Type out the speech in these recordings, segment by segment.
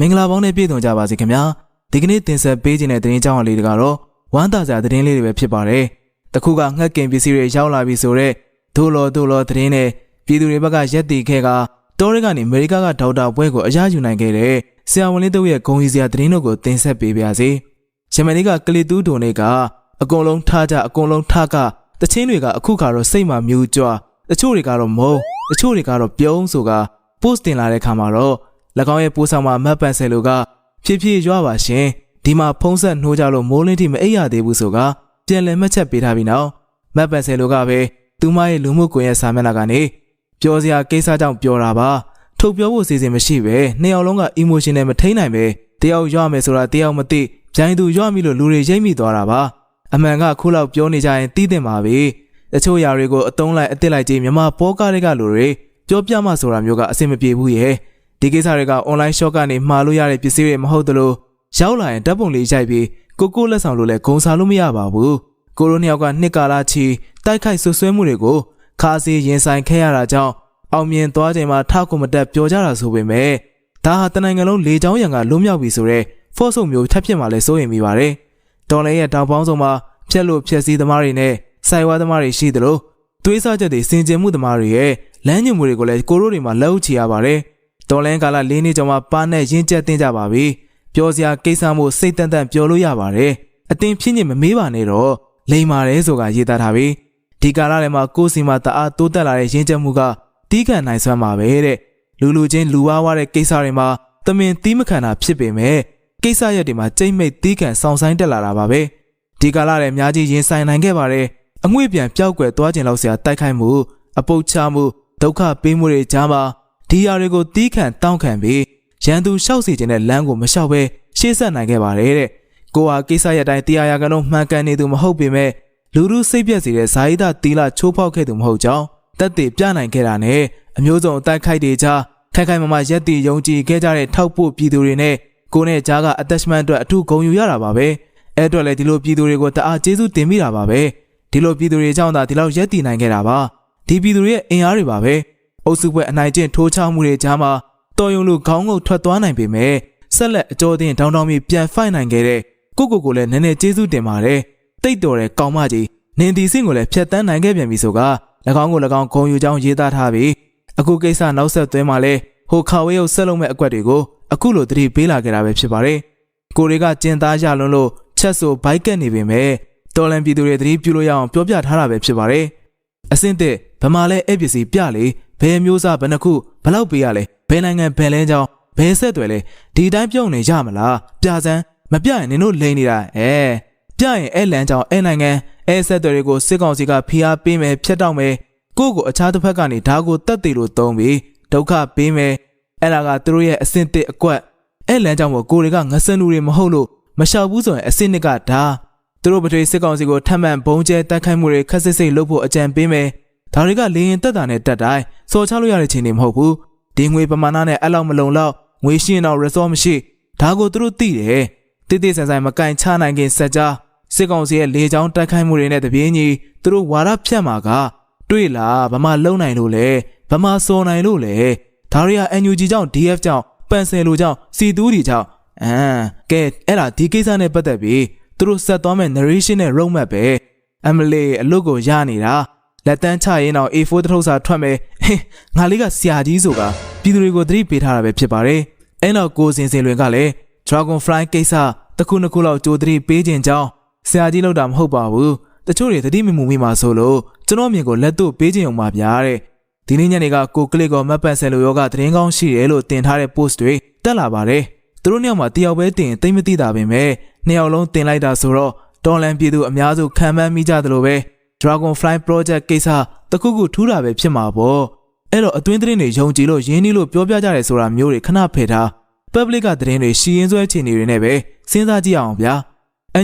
မင်္ဂလာပေါင်းနဲ့ပြည့်စုံကြပါစေခင်ဗျာဒီကနေ့တင်ဆက်ပေးခြင်းတဲ့သတင်းကြောင်းအလေးတွေကတော့ဝမ်းသာစရာသတင်းလေးတွေပဲဖြစ်ပါတယ်တခုကငှက်ကင်ပစ္စည်းတွေရောက်လာပြီဆိုတော့ဒိုလောဒိုလောသတင်းနဲ့ပြည်သူတွေဘက်ကရက်တီခဲကတောရဲကနေအမေရိကကဒေါက်တာပွဲကိုအရယူနိုင်ခဲ့တဲ့ဆရာဝန်လေးတို့ရဲ့ဂုဏ်ရည်စရာသတင်းတို့ကိုတင်ဆက်ပေးပါရစေဂျမနီကကလီတူးဒိုနေကအကုန်လုံးထားကြအကုန်လုံးထားကတချင်းတွေကအခုခါတော့စိတ်မှမြူးကြွတချို့တွေကတော့မုံတချို့တွေကတော့ပြုံးဆိုက post တင်လာတဲ့ခါမှာတော့၎ င်းရဲ့ပိုးဆောင်မှာမတ်ပန်ဆယ်လိုကဖြည်းဖြည်းရွာပါရှင်ဒီမှာဖုံးဆက်နှိုးကြလို့မိုးလင်းထိမအိပ်ရသေးဘူးဆိုကပြန်လည်မှတ်ချက်ပေးထားပြီးနောက်မတ်ပန်ဆယ်လိုကပဲသူမရဲ့လူမှုကွန်ရက်စာမျက်နှာကနေပြောစရာကိစ္စကြောင့်ပြောတာပါထုတ်ပြောဖို့စီစဉ်မရှိပဲနှစ်ယောက်လုံးက emotion နဲ့မထိန်နိုင်ပဲတယောက်ရွမယ်ဆိုတာတယောက်မသိဂျိုင်းသူရွမိလို့လူတွေရိမ့်မိသွားတာပါအမှန်ကခုလောက်ပြောနေကြရင်တီးတင်ပါပြီတချို့ຢာတွေကိုအတုံးလိုက်အစ်စ်လိုက်ကြည့်မြမပေါ်ကားတွေကလူတွေပြောပြမှဆိုတာမျိုးကအဆင်မပြေဘူးရဲ့ ဒီကိစ္စတွေက online shop ကနေမှာလို့ရတဲ့ပစ္စည်းတွေမဟုတ်သလိုရောက်လာရင်ဓာတ်ပုံလေးရိုက်ပြီးကိုကိုလက်ဆောင်လို့လည်းဂုံစားလို့မရပါဘူးကိုရိုနှစ်ယောက်ကနှစ်ကာလချီတိုက်ခိုက်ဆွဆွဲမှုတွေကိုခါစီရင်ဆိုင်ခဲ့ရတာကြောင့်အောင်မြင်သွားချိန်မှာထောက်ကုမတက်ပြောကြတာဆိုပေမဲ့ဒါဟာတနိုင်ငံလုံးလေချောင်းရံကလွတ်မြောက်ပြီဆိုတော့ force မျိုးထပ်ဖြစ်မှလည်းစိုးရင်မိပါတယ်ဒေါ်လာရဲ့တောင်ပေါင်းဆုံးမှာဖြက်လို့ဖြက်စည်းသမားတွေနဲ့စိုက်ဝါသမားတွေရှိသလိုသွေးစားချက်တွေစင်ကြင်မှုသမားတွေရဲ့လမ်းညွှန်မှုတွေကိုလည်းကိုရိုတွေမှာလက်ဥချရပါတယ်။ တော်လန်ကာလ၄နှစ်ကျော်မှပါနဲ့ရင်းကျက်တင်ကြပါပြီ။ပြောစရာကိစ္စမို့စိတ်တန်တန်ပြောလို့ရပါတယ်။အတင်းဖြစ်ညစ်မမေးပါနဲ့တော့လိမ်ပါတယ်ဆိုတာရေးသားထားပြီးဒီကာလထဲမှာကိုယ်စီမှာတအားတိုးတက်လာတဲ့ရင်းကျက်မှုကတီးခံနိုင်စွမ်းပါပဲတဲ့။လူလူချင်းလူဝါးဝါတဲ့ကိစ္စတွေမှာတမင်တီးမခံတာဖြစ်ပေမဲ့ကိစ္စရက်တွေမှာကြိတ်မိတ်တီးခံဆောင်ဆိုင်တက်လာတာပါပဲ။ဒီကာလထဲအများကြီးရင်ဆိုင်နိုင်ခဲ့ပါတယ်။အငွေ့ပြန်ပျောက်ကွယ်သွားခြင်းလောက်ဆရာတိုက်ခိုက်မှုအပုတ်ချမှုဒုက္ခပေးမှုတွေကြားမှာ ဒီຢာတွေကိုတီးခံတောင်းခံပြီးရန်သူရှောက်စီခြင်းတဲ့လမ်းကိုမလျှောက်ပဲရှေ့ဆက်နိုင်ခဲ့ပါတယ်တဲ့ကိုဟာကိစ္စရတိုင်းတရားရကလုံးမှန်ကန်နေသူမဟုတ်ပေမဲ့လူလူစိတ်ပြက်စေတဲ့ဇာယိတတီလာချိုးဖောက်ခဲ့သူမဟုတ်ကြောင်းတက်တည်ပြနိုင်ခဲ့တာနဲ့အမျိုးစုံအတိုက်ခိုက်တွေကြားခိုင်ခိုင်မာမာရက်တည်ယုံကြည်ခဲ့ကြတဲ့ထောက်ပို့ပြည်သူတွေနဲ့ကိုနဲ့ကြားက attachment အတွက်အထူးဂုဏ်ယူရတာပါပဲအဲ့အတွက်လည်းဒီလိုပြည်သူတွေကိုတအားကျေးဇူးတင်မိတာပါပဲဒီလိုပြည်သူတွေကြောင့်သာဒီလောက်ရက်တည်နိုင်ခဲ့တာပါဒီပြည်သူတွေရဲ့အင်အားတွေပါပဲ အုပ်စုပွဲအနိုင်ကျင့်ထိုးချမှုတွေကြားမှာတော်ယုံလူခေါင်းငုတ်ထွက်သွားနိုင်ပေမဲ့ဆက်လက်အကျော်တင်တောင်းတောင်းပြီးပြန်ဖိုက်နိုင်ခဲ့တဲ့ကိုကိုကိုလည်းနည်းနည်းကျေးဇူးတင်ပါတယ်တိတ်တော်တဲ့ကောင်းမကြီးနင်ဒီစင့်ကိုလည်းဖျက်တမ်းနိုင်ခဲ့ပြန်ပြီဆိုက၎င်းကို၎င်းဂုံယူကြောင်းရေးသားထားပြီးအခုကိစ္စနောက်ဆက်သွဲမှာလဲဟိုခါဝေးရုပ်ဆက်လုံးမဲ့အကွက်တွေကိုအခုလိုတတိပေးလာခဲ့တာပဲဖြစ်ပါတယ်ကိုတွေကကျင်သားရလွန်းလို့ချက်ဆိုဘိုက်ကက်နေပေမဲ့တော်လန်ပြည်သူတွေတတိပြုလို့ရအောင်ပြောပြထားတာပဲဖြစ်ပါတယ်အစင့်တဲ့ဗမာလဲအဲ့ပစ္စည်းပြလေ ဘယ်မျိုးစားဘယ်နှခုဘလောက်ပေးရလဲဘယ်နိုင်ငံဘယ်လဲကြောင်းဘယ်ဆက်တွေလဲဒီတိုင်းပြုံးနေကြမလားပြစမ်းမပြရင်နင်တို့လိန်နေတာအဲပြရင်အဲ့လန်ကြောင်းအဲ့နိုင်ငံအဲ့ဆက်တွေကိုစစ်ကောင်စီကဖိအားပေးမယ်ဖျက်တောက်မယ်ကိုယ့်ကိုအခြားတစ်ဖက်ကနေဓာကိုတက်တည်လို့သုံးပြီးဒုက္ခပေးမယ်အဲ့ဒါကသူတို့ရဲ့အစင့်တစ်အကွက်အဲ့လန်ကြောင်းကိုကိုတွေကငစင်လူတွေမဟုတ်လို့မလျှောက်ဘူးဆိုရင်အစင့်နှစ်ကဓာသူတို့ပထွေစစ်ကောင်စီကိုထပ်မံဘုံကျဲတိုက်ခိုက်မှုတွေခက်စစ်စိတ်လုပ်ဖို့အကြံပေးမယ် ဒါတွေကလေရင်တက်တာနဲ့တက်တိုင်းစော်ချလို့ရတဲ့ချိန်တွေမဟုတ်ဘူးဒီငွေပမာဏနဲ့အဲ့လောက်မလုံလောက်ငွေရှင်းတော့ resort မရှိဒါကိုသူတို့သိတယ်တိတိဆန်ဆန်မကင်ချနိုင်ခင်စက်ကြားစစ်ကောင်စီရဲ့လေကြောင်းတိုက်ခိုက်မှုတွေနဲ့တပြေးညီသူတို့ဝါရဖြတ်မှာကတွေ့လားဗမာလုံနိုင်လို့လေဗမာစော်နိုင်လို့လေဒါတွေက NUG ကြောင့် DF ကြောင့်ပန်ဆယ်လိုကြောင့်စီတူးဒီကြောင့်အမ်ကဲအဲ့ဒါဒီကိစ္စနဲ့ပတ်သက်ပြီးသူတို့ဆက်သွားမဲ့ narration နဲ့ roadmap ပဲအမလေးအလုပ်ကိုရနေတာ လက်တန်းချရင်တော့ A4 တထုပ်စာထွက်မယ်ဟင်းငါလေးကဆရာကြီးဆိုတာပြည်သူတွေကိုသတိပေးထားတာပဲဖြစ်ပါတယ်အဲ့တော့ကိုစင်စင်လွင်ကလည်း Dragonfly ကိစ္စတစ်ခုနှစ်ခုလောက်ကြိုသတိပေးခြင်းကြောင်းဆရာကြီးလောက်တာမဟုတ်ပါဘူးတချို့တွေသတိမမှုမိမှာဆိုလို့ကျွန်တော်မြင်ကိုလက်တို့ပေးခြင်းုံပါဗျာတဲ့ဒီနေ့ညနေကကိုကလစ်ကောမတ်ပန်ဆယ်လိုယောဂသတင်းကောင်းရှိတယ်လို့တင်ထားတဲ့ post တွေတက်လာပါတယ်သူတို့နှစ်ယောက်မှာတယောက်ပဲတင်သိမ့်မသိတာပဲမဲ့နှစ်ယောက်လုံးတင်လိုက်တာဆိုတော့တော်လန်ပြည်သူအများစုခံမှန်းမိကြသလိုပဲ Dragonfly Project ကိစ္စတခုခုထူးတာပဲဖြစ်မှာပေါ့အဲ့တော့အတွင်းသတင်းတွေယုံကြည်လို့ရင်းနှီးလို့ပြောပြကြတယ်ဆိုတာမျိုးတွေခဏဖယ်ထား public ကသတင်းတွေရှီရင်ဆွဲချင်နေတွေနဲ့ပဲစဉ်းစားကြည့်အောင်ဗျာ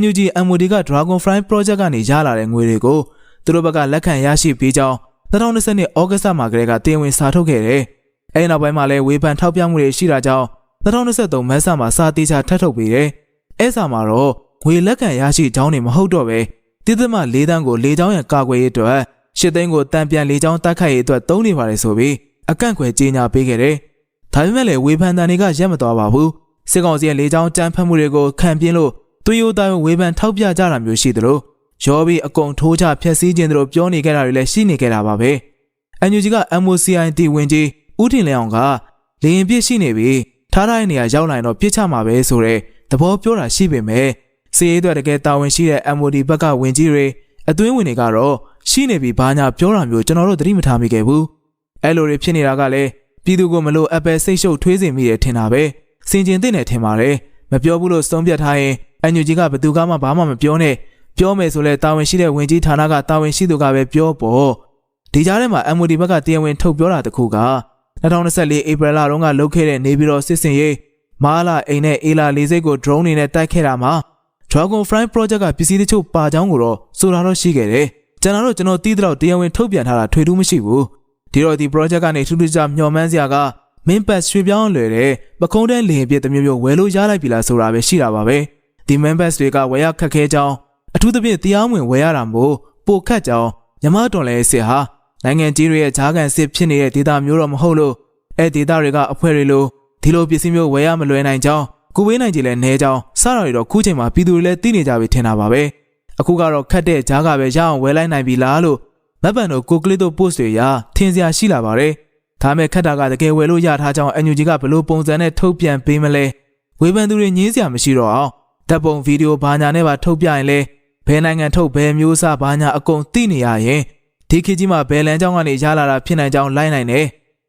NUG MOD က Dragonfly Project ကနေရလာတဲ့ငွေတွေကိုသူတို့ဘက်ကလက်ခံရရှိပြီးကြောင်း2020နှစ်ဩဂတ်မှာကလေးကတင်ဝင်စာထုတ်ခဲ့တယ်။အဲဒီနောက်ပိုင်းမှာလည်းဝေဖန်ထောက်ပြမှုတွေရှိတာကြောင့်2023မတ်ဆမှာစာတေးချထပ်ထုတ်ပြီးတယ်။အဲစာမှာတော့ငွေလက်ခံရရှိကြောင်းနေမဟုတ်တော့ပဲ တိသမ၄တန်းကို၄ချောင်းရန်ကာကွယ်ရေးအတွက်ရှစ်သိန်းကိုတန်ပြန်၄ချောင်းတိုက်ခိုက်ရေးအတွက်သုံးနေပါတယ်ဆိုပြီးအကန့်ခွဲကြေညာပေးခဲ့တယ်။ဒါပေမဲ့လည်းဝေဖန်တန်တွေကရက်မသွားပါဘူး။စစ်ကောင်စီရဲ့လေကြောင်းကြမ်းဖက်မှုတွေကိုခံပြင်းလို့သွေးရိုးသားဝေဖန်ထောက်ပြကြတာမျိုးရှိသလိုရောပြီးအကုန်ထိုးချဖျက်ဆီးခြင်းတို့ပြောနေကြတာတွေလည်းရှိနေကြတာပါပဲ။ NUG က MOCIT ဝင်ကြီးဦးထင်လင်းအောင်ကလေရင်ပြစ်ရှိနေပြီထားထားတဲ့နေရာရောက်လာရင်တော့ပြစ်ချမှာပဲဆိုတဲ့သဘောပြောတာရှိပေမဲ့ စီးရဲအတွက်တကယ်တာဝန်ရှိတဲ့ MOD ဘက်ကဝင်ကြီးတွေအသွင်းဝင်တွေကတော့ရှိနေပြီဘာညာပြောတာမျိုးကျွန်တော်တို့သတိမထားမိခဲ့ဘူးအဲ့လိုတွေဖြစ်နေတာကလည်းပြည်သူကိုမလို့အပယ်စိတ်ရှုပ်ထွေးစေမိတယ်ထင်တာပဲစင်ကျင်တဲ့နဲ့ထင်ပါတယ်မပြောဘူးလို့ဆုံးဖြတ်ထားရင်အန်ယူဂျီကဘယ်သူကမှဘာမှမပြောနဲ့ပြောမယ်ဆိုလဲတာဝန်ရှိတဲ့ဝင်ကြီးဌာနကတာဝန်ရှိသူကပဲပြောပေါ့ဒီကြားထဲမှာ MOD ဘက်ကတရားဝင်ထုတ်ပြောတာတခုက2024ဧပြီလတုန်းကလုပ်ခဲ့တဲ့နေပြည်တော်စစ်စင်ရေးမာလာအိမ်နဲ့အေလာလေးစိတ်ကို drone တွေနဲ့တိုက်ခဲ့တာမှာ Dragon Fly Project ကပစ္စည်းတချို့ပါကြောင်းကိုတော့ဆိုတာတော့ရှိခဲ့တယ်။ကျွန်တော်တို့ကျွန်တော်တီးတော့တရားဝင်ထုတ်ပြန်ထားတာထွေထူးမရှိဘူး။ဒီတော့ဒီ project ကနေထူးထူးခြားမျှော်မှန်းစရာက main pass ရွှေပြောင်းလွယ်တဲ့ပကုံးတဲ့လင်ပြည့်တစ်မျိုးမျိုးဝယ်လို့ရလိုက်ပြီလားဆိုတာပဲရှိတာပါပဲ။ဒီ main pass တွေကဝယ်ရခက်ခဲကြောင်းအထူးသဖြင့်တရားမဝင်ဝယ်ရတာမို့ပိုခက်ကြောင်းမြမတော်လဲစစ်ဟာနိုင်ငံကြီးတွေရဲ့ဂျားကန်စစ်ဖြစ်နေတဲ့ဒေသမျိုးတော့မဟုတ်လို့အဲ့ဒေသတွေကအဖွဲ့တွေလိုဒီလိုပစ္စည်းမျိုးဝယ်ရမလွယ်နိုင်ကြောင်း ကိုဝေးနိုင်ကြလဲနေကြောင်းစတာတွေတော့ခုချိန်မှာပြည်သူတွေလည်းသိနေကြပြီထင်တာပါပဲအခုကတော့ခတ်တဲ့ဂျားကပဲရအောင်ဝယ်လိုက်နိုင်ပြီလားလို့မက်ပန်တို့ကိုကလစ်တို့ post တွေရာထင်စရာရှိလာပါတယ်ဒါမဲ့ခတ်တာကတကယ်ဝယ်လို့ရထားကြောင်းအန်ယူဂျီကဘလို့ပုံစံနဲ့ထုတ်ပြန်ပေးမလဲဝေဖန်သူတွေညင်းစရာမရှိတော့အောင်တပ်ပုံဗီဒီယိုဘာညာနဲ့ပါထုတ်ပြရင်လဲဘယ်နိုင်ငံထုတ်ဘယ်မျိုးအစားဘာညာအကုန်သိနေရရင်ဒီခေတ်ကြီးမှာဘယ်လန်ကြောင်းကနေရလာတာဖြစ်နိုင်ကြောင်းလိုက်နိုင်တယ်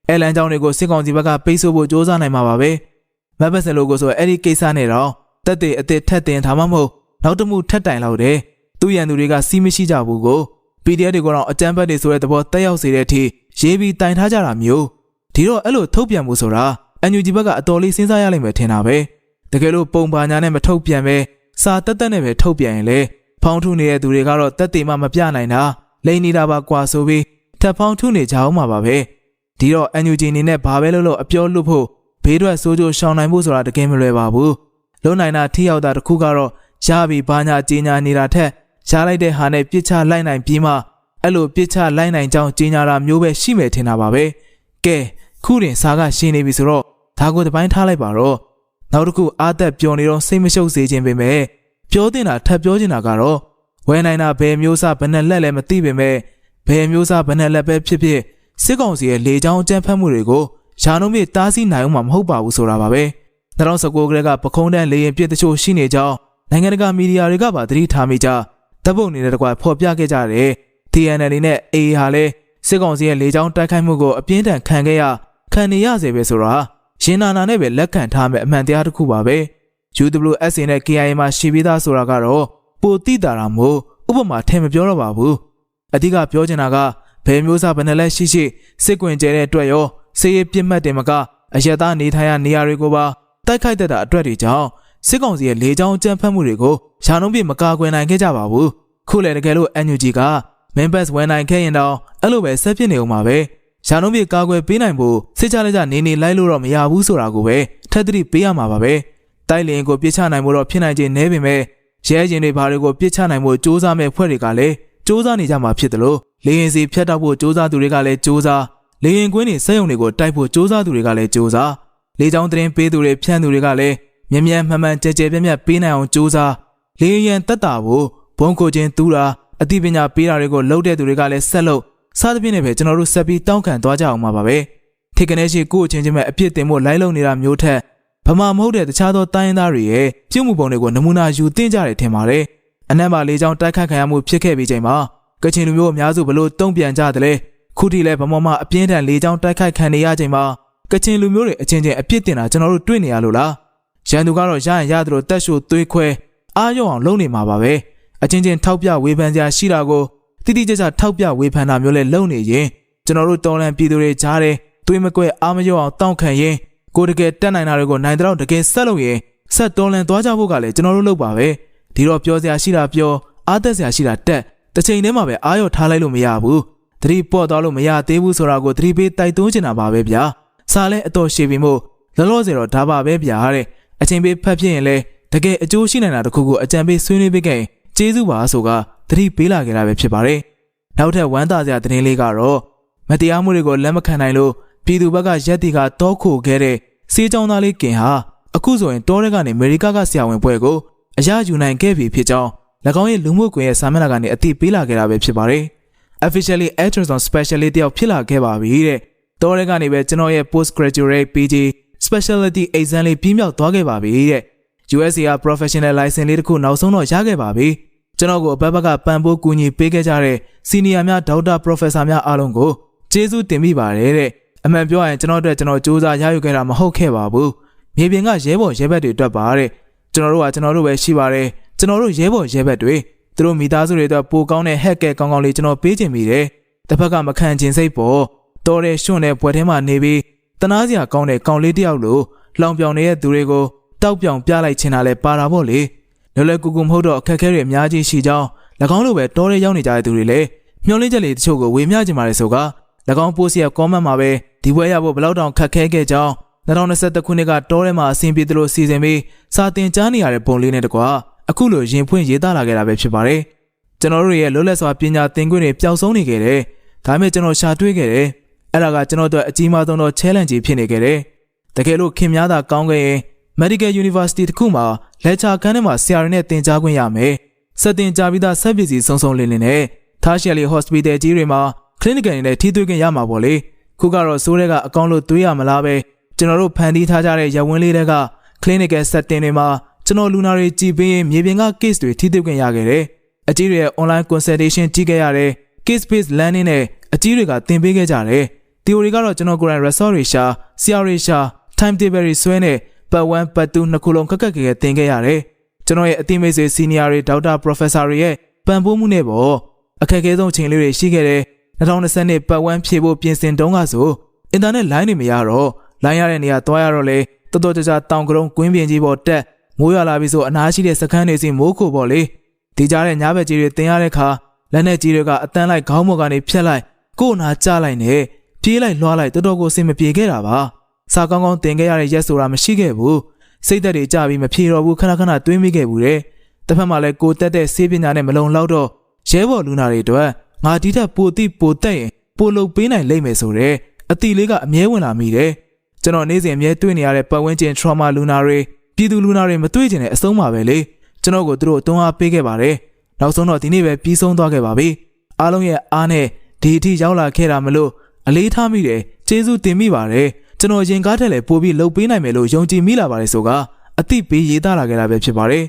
အဲလန်ကြောင်းတွေကိုစစ်ကောင်စီဘက်ကပိတ်ဆို့ဖို့စ조사နိုင်မှာပါပဲ မက်ဘက်ဆယ်လိုကိုဆိုအဲ့ဒီကိစ္စနဲ့တော့တက်တဲ့အစ်စ်ထက်တင်ဒါမှမဟုတ်နောက်တမှုထက်တိုင်လောက်တယ်သူရန်သူတွေကစီးမရှိကြဘူးကို PDF တွေကတော့အကြမ်းဖက်တွေဆိုတဲ့သဘောတက်ရောက်စေတဲ့အထိရေးပြီးတိုင်ထားကြတာမျိုးဒီတော့အဲ့လိုထုတ်ပြန်မှုဆိုတာ NUG ဘက်ကအတော်လေးစဉ်းစားရလိမ့်မယ်ထင်တာပဲတကယ်လို့ပုံပါညာနဲ့မထုတ်ပြန်ပဲစာတက်တက်နဲ့ပဲထုတ်ပြန်ရင်လေဖောင်းထုနေတဲ့သူတွေကတော့တက်တေမှမပြနိုင်တာလိန်နေတာပါကွာဆိုပြီးထပ်ဖောင်းထုနေကြအောင်မှာပါပဲဒီတော့ NUG အနေနဲ့ဘာပဲလုပ်လို့အပြောလွတ်ဖို့ ဘေးထွက်ဆိုးကျိုးရှောင်နိုင်ဖို့ဆိုတာတကယ်မလွယ်ပါဘူးလုံနိုင်တာထိရောက်တာတစ်ခုကတော့ရပြီဘာညာကြီးညာနေတာထက်ရလိုက်တဲ့ဟာနဲ့ပြစ်ချလိုက်နိုင်ပြီးမှအဲ့လိုပြစ်ချလိုက်နိုင်ကြောင်းကြီးညာတာမျိုးပဲရှိမယ်ထင်တာပါပဲကဲခုတင်စာကရှင်းနေပြီဆိုတော့ဒါကိုတပိုင်းထားလိုက်ပါတော့နောက်တစ်ခုအာသက်ပျော်နေတော့စိတ်မရှုပ်စေခြင်းပဲမဲ့ပြောတင်တာထပ်ပြောချင်တာကတော့ဝယ်နိုင်တာဘယ်မျိုးစားဘယ်နဲ့လက်လဲမသိပေမဲ့ဘယ်မျိုးစားဘယ်နဲ့လက်ပဲဖြစ်ဖြစ်စစ်ကောင်စီရဲ့လေကြောင်းအကြမ်းဖက်မှုတွေကို ရာနှုန်းမြင့်တားဆီးနိုင်အောင်မှာမဟုတ်ပါဘူးဆိုတာပါပဲ2019ကလေးကပခုံးတန်းလေရင်ပြစ်တချို့ရှိနေကြောင်းနိုင်ငံတကာမီဒီယာတွေကပါသတိထားမိကြတပ်ပုံနေတဲ့တကွာဖော်ပြခဲ့ကြတယ် TNL နဲ့ AA ဟာလည်းစစ်ကောင်စီရဲ့လေကြောင်းတိုက်ခိုက်မှုကိုအပြင်းထန်ခံခဲ့ရခံနေရစေပဲဆိုတာရင်နာနာနဲ့ပဲလက်ခံထားမဲ့အမှန်တရားတစ်ခုပါပဲ UWSA နဲ့ KIA မှာရှိပြီးသားဆိုတာကတော့ပိုတိတာတာမို့ဥပမာထဲမပြောတော့ပါဘူးအဓိကပြောချင်တာကဘယ်မျိုးစားဘယ်နဲ့လဲရှိရှိစစ်ကွင်ကျဲတဲ့အတွက်ရော စေးပြစ်မှတ်တယ်မကအယက်သားနေထိုင်ရနေရာတွေကိုပါတိုက်ခိုက်တတ်တာအတွက်တွေကြောင့်စစ်ကောင်စီရဲ့လေကြောင်းကြမ်းဖက်မှုတွေကိုရှားနှုံးပြမကာကွယ်နိုင်ခဲ့ကြပါဘူးခုလည်းတကယ်လို့ NUG က members ဝင်နိုင်ခဲ့ရင်တော့အဲ့လိုပဲဆက်ဖြစ်နေအောင်ပါပဲရှားနှုံးပြကာကွယ်ပေးနိုင်ဖို့စစ်ချလက်ချနေနေလိုက်လို့တော့မရဘူးဆိုတာကိုပဲထက်သတိပေးရမှာပါပဲတိုက်လျင်ကိုပြစ်ချနိုင်မှုတော့ဖြစ်နိုင်ခြင်းနည်းပေမဲ့ရဲရင်တွေဘာတွေကိုပြစ်ချနိုင်မှုစ조사မဲ့ဖွဲ့တွေကလည်းစ조사နေကြမှာဖြစ်တယ်လို့လေရင်စီဖြတ်တောက်ဖို့စ조사သူတွေကလည်းစ조사 လေရင်ကွင်းတွေစက်ရုံတွေကိုတိုက်ဖို့စ조사သူတွေကလည်းစ조사လေချောင်းသတင်းပေးသူတွေဖြန့်သူတွေကလည်းမြ мян မှန်မှန်ကြဲကြဲပြန့်ပြန့်ပေးနိုင်အောင်စ조사လေရင်တက်တာဖို့ဘုံကိုချင်းတူးတာအသိပညာပေးတာတွေကိုလုပ်တဲ့သူတွေကလည်းဆက်လုပ်စားသဖြင့်နဲ့ပဲကျွန်တော်တို့ဆက်ပြီးတောင်းခံသွားကြအောင်ပါပဲထိကနေရှိကိုယ့်အချင်းချင်းပဲအပြစ်တင်ဖို့လိုက်လုံနေတာမျိုးထက်ဗမာမဟုတ်တဲ့တခြားသောတိုင်းရင်းသားတွေရဲ့ပြုမှုပုံတွေကိုနမူနာယူသင်ကြတယ်ထင်ပါတယ်အနက်မှာလေးချောင်းတိုက်ခတ်ခံရမှုဖြစ်ခဲ့ပြီးချိန်မှာကချင်လူမျိုးအများစုဘလို့တုံ့ပြန်ကြတယ်လဲ ခုထိလဲဗမာမအပြင်းထန်လေးချောင်းတိုက်ခိုက်ခံနေရချိန်မှာကချင်လူမျိုးတွေအချင်းချင်းအပြစ်တင်တာကျွန်တော်တို့တွေ့နေရလို့လားရန်သူကတော့ရရင်ရသလိုတက်ရှို့သွေးခွဲအားရုံအောင်လုပ်နေမှာပါပဲအချင်းချင်းထောက်ပြဝေဖန်စရာရှိတာကိုတိတိကျကျထောက်ပြဝေဖန်တာမျိုးလဲလုပ်နေရင်ကျွန်တော်တို့တော်လန်ပြည်သူတွေကြားတယ်သွေးမကွဲအားမရောအောင်တောင့်ခံရင်ကိုတကယ်တက်နိုင်တာတွေကိုနိုင်တော့တကယ်ဆက်လို့ရင်ဆက်တော်လန်သွားကြဖို့ကလည်းကျွန်တော်တို့လုပ်ပါပဲဒီတော့ပြောစရာရှိတာပြောအားသက်စရာရှိတာတက်တစ်ချိန်တည်းမှာပဲအားရောထားလိုက်လို့မရဘူး သတိပေါ့သွားလို့မရသေးဘူးဆိုတာကိုသတိပေးတိုက်တွန်းချင်တာပါပဲဗျာစားလဲအတော်ရှည်ပြီးမို့လောလောဆယ်တော့ဒါပါပဲဗျာတဲ့အချိန်ပေးဖတ်ဖြစ်ရင်လဲတကယ်အကျိုးရှိနိုင်တာတခုခုအကြံပေးဆွေးနွေးပေးခဲ့ကျေးဇူးပါဆိုကသတိပေးလာခဲ့တာပဲဖြစ်ပါတယ်နောက်ထပ်ဝမ်းသာစရာသတင်းလေးကတော့မတရားမှုတွေကိုလက်မခံနိုင်လို့ပြည်သူဘက်ကရက်တီကတောခိုခဲ့တဲ့စေးကြောင်းသားလေးကင်ဟာအခုဆိုရင်တောထဲကနေအမေရိကကဆရာဝန်ဘွဲကိုအရယူနိုင်ခဲ့ပြီဖြစ်ကြောင်း၎င်းရဲ့လူမှုကွန်ရက်စာမျက်နှာကနေအသိပေးလာခဲ့တာပဲဖြစ်ပါတယ်။ officially ultrasound specialist တယောက်ဖြစ်လာခဲ့ပါပြီတဲ့။တောထဲကနေပဲကျွန်တော်ရဲ့ postgraduate PG specialty exam လေးပြီးမြောက်သွားခဲ့ပါပြီတဲ့။ USCR professional license လေးတစ်ခုနောက်ဆုံးတော့ရခဲ့ပါပြီ။ကျွန်တော်ကိုအပတ်ပတ်ကပံ့ပိုးကူညီပေးခဲ့ကြတဲ့ senior များဒေါက်တာ professor များအားလုံးကိုကျေးဇူးတင်မိပါတယ်တဲ့အမှန်ပြောရရင်ကျွန်တော်တို့ကျွန်တော်စူးစမ်းရယူခဲ့တာမဟုတ်ခဲ့ပါဘူးမြေပြင်ကရဲဘော်ရဲဘက်တွေအတွက်ပါတဲ့ကျွန်တော်တို့ကကျွန်တော်တို့ပဲရှိပါတယ်ကျွန်တော်တို့ရဲဘော်ရဲဘက်တွေ သူတို့မိသားစုတွေအတွက်ပိုကောင်းတဲ့ဟက်ကဲကောင်းကောင်းလေးကျွန်တော်ပေးခြင်းမိတယ်တစ်ဖက်ကမခံခြင်းစိတ်ပေါ်တော်တဲ့ရွှွန့်တဲ့ဘွယ်ထဲမှာနေပြီးတနာစရာကောင်းတဲ့ကောင်လေးတစ်ယောက်လိုလောင်ပြောင်နေတဲ့သူတွေကိုတောက်ပြောင်ပြလိုက်ချင်တာလဲပါတာပေါ့လေလွယ်လွယ်ကူကူမဟုတ်တော့အခက်အခဲတွေအများကြီးရှိကြောင်း၎င်းလိုပဲတော်ရဲရောက်နေကြတဲ့သူတွေလည်းမျောလင်းချက်လေးတချို့ကိုဝေမျှကြပါလေဆိုက၎င်းပို့စီရဲ့ comment မှာပဲဒီဘွဲရဖို့ဘယ်လောက်တောင်ခက်ခဲခဲ့ကြောင်း2021ခုနှစ်ကတောထဲမှာအဆင်ပြေသလိုစီစဉ်ပြီးစာတင်ကြားနေရတဲ့ပုံလေးနဲ့တကွာ အခုလိုရင်ဖွင့်ရေးသားလာခဲ့တာပဲဖြစ်ပါတယ်ကျွန်တော်တို့ရဲ့လွတ်လပ်စွာပညာသင်ခွင့်တွေပျောက်ဆုံးနေခဲ့တယ်ဒါပေမဲ့ကျွန်တော်ရှာတွေ့ခဲ့တယ်အဲ့ဒါကကျွန်တော်တို့အကြီးမားဆုံးသော challenge ကြီးဖြစ်နေခဲ့တယ်တကယ်လို့ခင်များသာကောင်းခဲ့ရင် Medical University တခုမှာ lecture ခန်းထဲမှာဆရာတွေနဲ့သင်ကြားခွင့်ရမယ်စက်တင်ကြားပြီးသားဆက်ပစ္စည်းစုံစုံလင်းလင်းနဲ့ Tertiary Hospital ကြီးတွေမှာ clinical တွေနဲ့ထိတွေ့ခွင့်ရမှာပေါ့လေခုကတော့ဆိုးတဲ့ကအကောင့်လို့တွေးရမလားပဲကျွန်တော်တို့ဖန်တီးထားကြတဲ့ရဝင်းလေးတွေက clinical setting တွေမှာ ကျွန်တော်လူနာတွေကြည်ပေးရင်မြေပြင်က case တွေထိတွေ့ခွင့်ရခဲ့တယ်အကြီးတွေရဲ့ online consultation ကြည့်ခဲ့ရတယ် case based learning နဲ့အကြီးတွေကသင်ပေးခဲ့ကြတယ် theory ကတော့ကျွန်တော်ကိုယ်တိုင် resort တွေရှာဆရာတွေရှာ time table တွေဆွဲနေပတ်1ပတ်2နှစ်ခုလုံးခက်ခက်ခဲခဲသင်ခဲ့ရတယ်ကျွန်တော်ရဲ့အသိမိတ်ဆွေ senior တွေ doctor professor တွေရဲ့ပံ့ပိုးမှုနဲ့ပေါ့အခက်အခဲဆုံးချိန်လေးတွေရှိခဲ့တယ်2020နှစ်ပတ်ဝန်းဖြည့်ဖို့ပြင်ဆင်တုန်းကဆိုအင်တာနက်လိုင်းတွေမရတော့လိုင်းရတဲ့နေရာသွားရတော့လေတော်တော်ကြာကြာတောင်ကရုံကွင်းပြင်ကြီးပေါ်တက် မိုးရွာလာပြီဆိုအနားရှိတဲ့စခန်းတွေစီမိုးခိုပေါ့လေဒီကြားတဲ့ညဘက်ကြီးတွေတင်ရတဲ့ခါလက်နဲ့ကြီးတွေကအတန်းလိုက်ခေါင်းမော်ကနေဖြက်လိုက်ကို့နာကြလိုက်နဲ့ပြေးလိုက်လွှားလိုက်တော်တော်ကိုစင်မပြေခဲ့တာပါစာကောင်းကောင်းတင်ခဲ့ရတဲ့ရက်ဆိုတာမရှိခဲ့ဘူးစိတ်သက်တွေကြပြီးမဖြေတော့ဘူးခဏခဏတွေးမိခဲ့ဘူးတဲ့တစ်ဖက်မှာလည်းကိုတက်တဲ့ဆေးပညာနဲ့မလုံလောက်တော့ရဲဘော်လူနာတွေအတွက်ငါဒီထက်ပိုတိပိုတက်ရင်ပိုလုပ်ပေးနိုင်လိမ့်မယ်ဆိုတော့အတီလေးကအမြဲဝင်လာမိတယ်ကျွန်တော်နေ့စဉ်အမြဲတွေ့နေရတဲ့ပတ်ဝန်းကျင် trauma လူနာတွေ ပြည်သူလူနာတွေမတွေ့ကျင်တဲ့အဆုံးပါပဲလေကျွန်တော်ကိုသူတို့အသွင်းအားပေးခဲ့ပါတယ်နောက်ဆုံးတော့ဒီနေ့ပဲပြီးဆုံးသွားခဲ့ပါပြီအားလုံးရဲ့အားနဲ့ဒီအထိရောက်လာခဲ့တာမလို့အလေးထားမိတယ်ကျေးဇူးတင်မိပါတယ်ကျွန်တော်ရင်ကားထက်လည်းပိုပြီးလှုပ်ပေးနိုင်မယ်လို့ယုံကြည်မိလာပါတယ်ဆိုကအတိပေးရေးသားလာခဲ့တာပဲဖြစ်ပါတယ်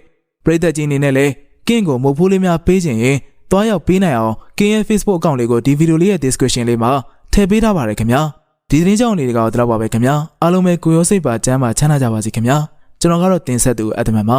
ပရိသတ်ကြီးအနေနဲ့လည်းကင့်ကိုမုတ်ဖိုးလေးများပေးခြင်းရင်တွားရောက်ပေးနိုင်အောင် KN Facebook အကောင့်လေးကိုဒီဗီဒီယိုလေးရဲ့ description လေးမှာထည့်ပေးထားပါတယ်ခင်ဗျာဒီသတင်းကြောင့်လေးကတော့ဒီလောက်ပါပဲခင်ဗျာအားလုံးပဲကိုရောစိတ်ပါကျမ်းပါချမ်းသာကြပါစေခင်ဗျာ ကျွန်တော်ကတော့တင်ဆက်သူအဒမန်ပါ